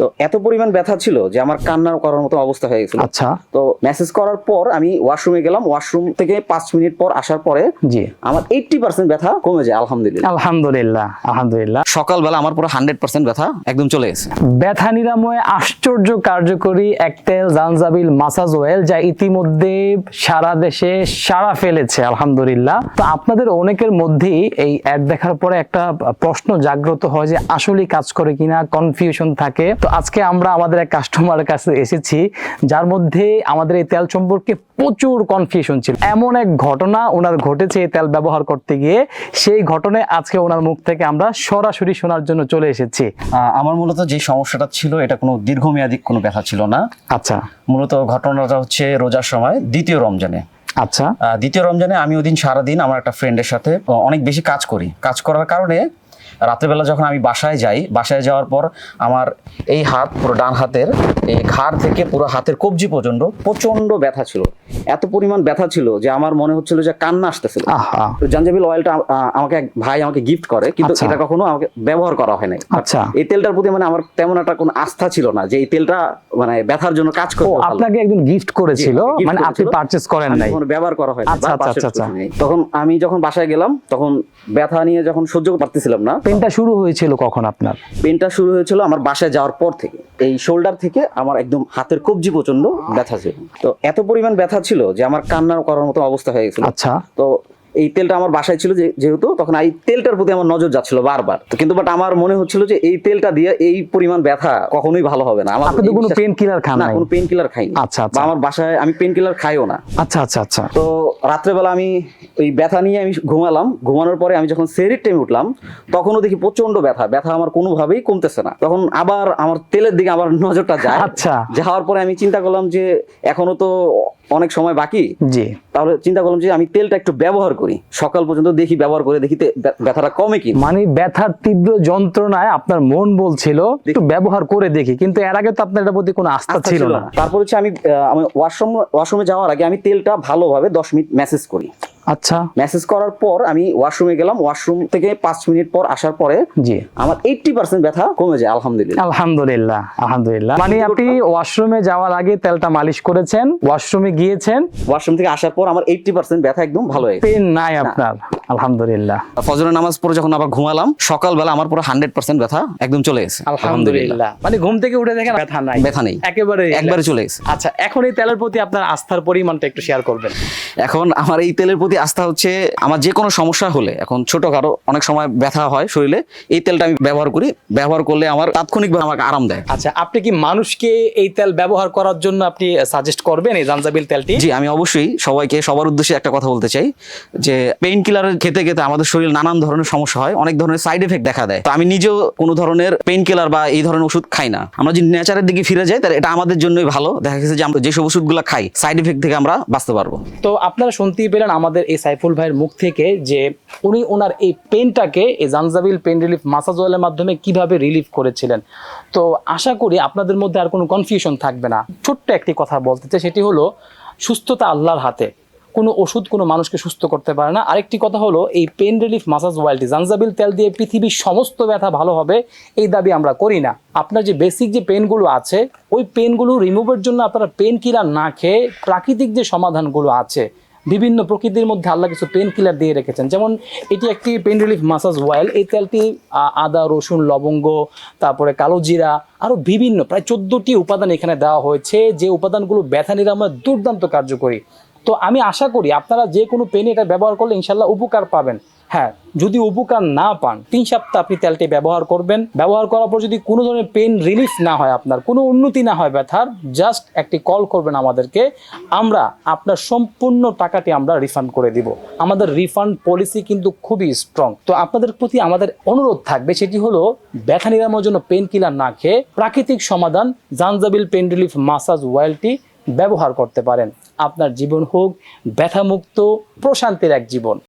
তো এত পরিমাণ ব্যথা ছিল যে আমার কান্নার করার মতো অবস্থা হয়ে গেছিল। আচ্ছা। তো মেসেজ করার পর আমি ওয়াশরুমে গেলাম ওয়াশরুম থেকে পাঁচ মিনিট পর আসার পরে জি। আমার এইটটি পার্সেন্ট ব্যথা কমে যায় আলহামদুলিল্লাহ। আলহামদুলিল্লাহ আলহামদুলিল্লাহ। সকালবেলা আমার পুরো হান্ড্রেড পার্সেন্ট ব্যথা একদম চলে গেছে। ব্যথা নিরাময়ে আশ্চর্য কার্যকরী একটেল জানজাবিল মাসাজ অয়েল যা ইতিমধ্যে সারা দেশে সারা ফেলেছে আলহামদুলিল্লাহ। তো আপনাদের অনেকের মধ্যেই এই অ্যাড দেখার পরে একটা প্রশ্ন জাগ্রত হয় যে আসলেই কাজ করে কিনা কনফিউশন থাকে। তো আজকে আমরা আমাদের এক কাস্টমারের কাছে এসেছি যার মধ্যে আমাদের এই তেল সম্পর্কে প্রচুর কনফিউশন ছিল। এমন এক ঘটনা ওনার ঘটেছে এই তেল ব্যবহার করতে গিয়ে। সেই ঘটনায় আজকে ওনার মুখ থেকে আমরা সরাসরি শোনার জন্য চলে এসেছি। আমার মূলত যে সমস্যাটা ছিল এটা কোনো দীর্ঘমেয়াদী কোনো ব্যথা ছিল না। আচ্ছা। মূলত ঘটনাটা হচ্ছে রোজার সময় দ্বিতীয় রমজানে। আচ্ছা। দ্বিতীয় রমজানে আমি ওদিন সারাদিন আমার একটা ফ্রেন্ডের সাথে অনেক বেশি কাজ করি। কাজ করার কারণে রাত্রেবেলা যখন আমি বাসায় যাই বাসায় যাওয়ার পর আমার এই হাত পুরো ডান হাতের এই ঘাড় থেকে পুরো হাতের কবজি পর্যন্ত প্রচণ্ড ব্যথা ছিল। এত পরিমাণ ব্যথা ছিল যে আমার মনে হচ্ছিল যে কান্না আসতেছিল। তো জাঞ্জাবিল অয়েলটা আমাকে এক ভাই আমাকে গিফট করে কিন্তু আচ্ছা। এটা কখনো আমাকে ব্যবহার করা হয় নাই। আচ্ছা। এই তেলটার প্রতি মানে আমার তেমন একটা কোনো আস্থা ছিল না যে এই তেলটা মানে ব্যথার জন্য কাজ করবে আপনাকে একজন গিফট করেছিল মানে আপনি পারচেজ করেন নাই। কখনো ব্যবহার করা হয় আচ্ছা, আচ্ছা, আচ্ছা। তখন আমি যখন বাসায় গেলাম তখন ব্যথা নিয়ে যখন সহ্য করতে পারতেছিলাম না পেনটা শুরু হয়েছিল কখন আপনার? পেনটা শুরু হয়েছিল আমার বাসায় যাওয়ার পর থেকে। এই শোল্ডার থেকে আমার একদম হাতের কবজি প্রচণ্ড ব্যথা ছিল। তো এত পরিমাণ ব্যথা ছিল যে আমার কান্নার করার মতো অবস্থা হয়ে গেছিল। আচ্ছা। তো এই তেলটা আমার বাসায় ছিল যে- যেহেতু তখন এই তেলটার প্রতি আমার নজর যাচ্ছিল বারবার। কিন্তু বাট আমার মনে হচ্ছিল যে এই তেলটা দিয়ে এই পরিমাণ ব্যথা কখনোই ভালো হবে না। আমার তো কোনো পেন কিলার খান না কোনো পেন কিলার আচ্ছা, আচ্ছা। বা আমার বাসায় আমি পেন কিলার খাইও না। আচ্ছা আচ্ছা আচ্ছা। তো রাত্রেবেলা আমি ওই ব্যথা নিয়ে আমি ঘুমালাম। ঘুমানোর পরে আমি যখন সেরির টাইমে উঠলাম তখনও দেখি প্রচণ্ড ব্যথা। ব্যথা আমার কোনোভাবেই কমতেছে না। তখন আবার আমার তেলের দিকে আবার নজরটা যায়। আচ্ছা। যাওয়ার পরে আমি চিন্তা করলাম যে এখনও তো অনেক সময় বাকি। জি। তাহলে চিন্তা করলাম যে আমি তেলটা একটু ব্যবহার করি। সকাল পর্যন্ত দেখি ব্যবহার করে দেখি ব্যথাটা কমে কি মানে ব্যথার তীব্র যন্ত্রণায় আপনার মন বলছিল একটু ব্যবহার করে দেখি কিন্তু এর আগে তো আপনার এটার প্রতি কোনো আস্থা ছিল না। তারপর হচ্ছে আমি আমি ওয়াশরুম ওয়াশরুমে যাওয়ার আগে আমি তেলটা ভালোভাবে দশ মিনিট ম্যাসেজ করি। আচ্ছা। মেসেজ করার পর আমি ওয়াশরুমে গেলাম ওয়াশরুম থেকে পাঁচ মিনিট পর আসার পরে জি। আমার এইটটি পার্সেন্ট ব্যথা কমে যায় আলহামদুলিল্লাহ। আলহামদুলিল্লাহ আলহামদুলিল্লাহ। মানে আপনি ওয়াশরুমে যাওয়ার আগে তেলটা মালিশ করেছেন ওয়াশরুমে গিয়েছেন। ওয়াশরুম থেকে আসার পর আমার এইটটি পার্সেন্ট ব্যথা একদম ভালো হয়ে পেন নাই আপনার। আলহামদুলিল্লাহ। ফজরের নামাজ পড়ে যখন আবার ঘুমালাম সকালবেলা আমার পুরো হান্ড্রেড পার্সেন্ট ব্যথা একদম চলে গেছে। মানে ঘুম থেকে উঠে দেখেন ব্যথা নাই। ব্যথা নেই। একেবারে একবারে চলে গেছে। আচ্ছা এখন এই তেলের প্রতি আপনার আস্থার পরিমাণটা একটু শেয়ার করবেন। এখন আমার এই তেলের প্রতি আস্থা হচ্ছে আমার যে কোনো সমস্যা হলে এখন ছোটখাটো অনেক সময় ব্যথা হয় শরীরে এই তেলটা আমি ব্যবহার করি। ব্যবহার করলে আমার তাৎক্ষণিকভাবে আমাকে আরাম দেয়। আচ্ছা আপনি কি মানুষকে এই তেল ব্যবহার করার জন্য আপনি সাজেস্ট করবেন এই জানজাবিল তেলটি? জি আমি অবশ্যই সবাইকে সবার উদ্দেশ্যে একটা কথা বলতে চাই যে পেইন কিলারের খেতে খেতে আমাদের শরীরে নানান ধরনের সমস্যা হয় অনেক ধরনের সাইড এফেক্ট দেখা দেয়। তো আমি নিজেও কোনো ধরনের পেইন কিলার বা এই ধরনের ওষুধ খাই না। আমরা যদি নেচারের দিকে ফিরে যাই তাহলে এটা আমাদের জন্যই ভালো। দেখা গেছে যে আমরা যেসব ওষুধগুলো খাই সাইড এফেক্ট থেকে আমরা বাঁচতে পারব। তো আপনারা শুনতেই পেলেন আমাদের এই সাইফুল ভাইয়ের মুখ থেকে যে উনি ওনার এই পেনটাকে, এই জানজাবিল পেন রিলিফ মাসাজ অয়েলের মাধ্যমে কীভাবে রিলিফ করেছিলেন। তো আশা করি আপনাদের মধ্যে আর কোনো কনফিউশন থাকবে না। ছোট্ট একটি কথা বলতে চাই, সেটি হলো সুস্থতা আল্লাহর হাতে। কোনো ওষুধ কোনো মানুষকে সুস্থ করতে পারে না। আরেকটি কথা হলো, এই পেন রিলিফ মাসাজ অয়েলটি, জানজাবিল তেল দিয়ে পৃথিবীর সমস্ত ব্যথা ভালো হবে, এই দাবি আমরা করি না। আপনার যে বেসিক যে পেনগুলো আছে, ওই পেনগুলো রিমুভের জন্য আপনারা পেন কিলার না খেয়ে প্রাকৃতিক যে সমাধানগুলো আছে বিভিন্ন প্রকৃতির মধ্যে আল্লাহ কিছু পেন কিলার দিয়ে রেখেছেন। যেমন এটি একটি পেন রিলিফ মাসাজ অয়েল এই তেলটি আদা, রসুন, লবঙ্গ, তারপরে কালো জিরা আরও বিভিন্ন, প্রায় চোদ্দোটি উপাদান এখানে দেওয়া হয়েছে। যে উপাদানগুলো ব্যথা নিরাময় দুর্দান্ত কার্যকরী। তো আমি আশা করি আপনারা যে কোনো পেন এটা ব্যবহার করলে ইনশাল্লাহ উপকার পাবেন। হ্যাঁ যদি উপকার না পান, তিন সপ্তাহ আপনি তেলটি ব্যবহার করবেন। ব্যবহার করার পর যদি কোনো ধরনের পেন রিলিফ না হয় আপনার, কোনো উন্নতি না হয় ব্যথার জাস্ট একটি কল করবেন আমাদেরকে। আমরা আপনার সম্পূর্ণ টাকাটি আমরা রিফান্ড করে দিব। আমাদের রিফান্ড পলিসি কিন্তু খুবই স্ট্রং তো আপনাদের প্রতি আমাদের অনুরোধ থাকবে, সেটি হলো ব্যথা নিরাময়ের জন্য পেন কিলার না খেয়ে প্রাকৃতিক সমাধান জানজাবিল পেন রিলিফ মাসাজ অয়েলটি ব্যবহার করতে পারেন। আপনার জীবন হোক ব্যথামুক্ত, প্রশান্তির এক জীবন।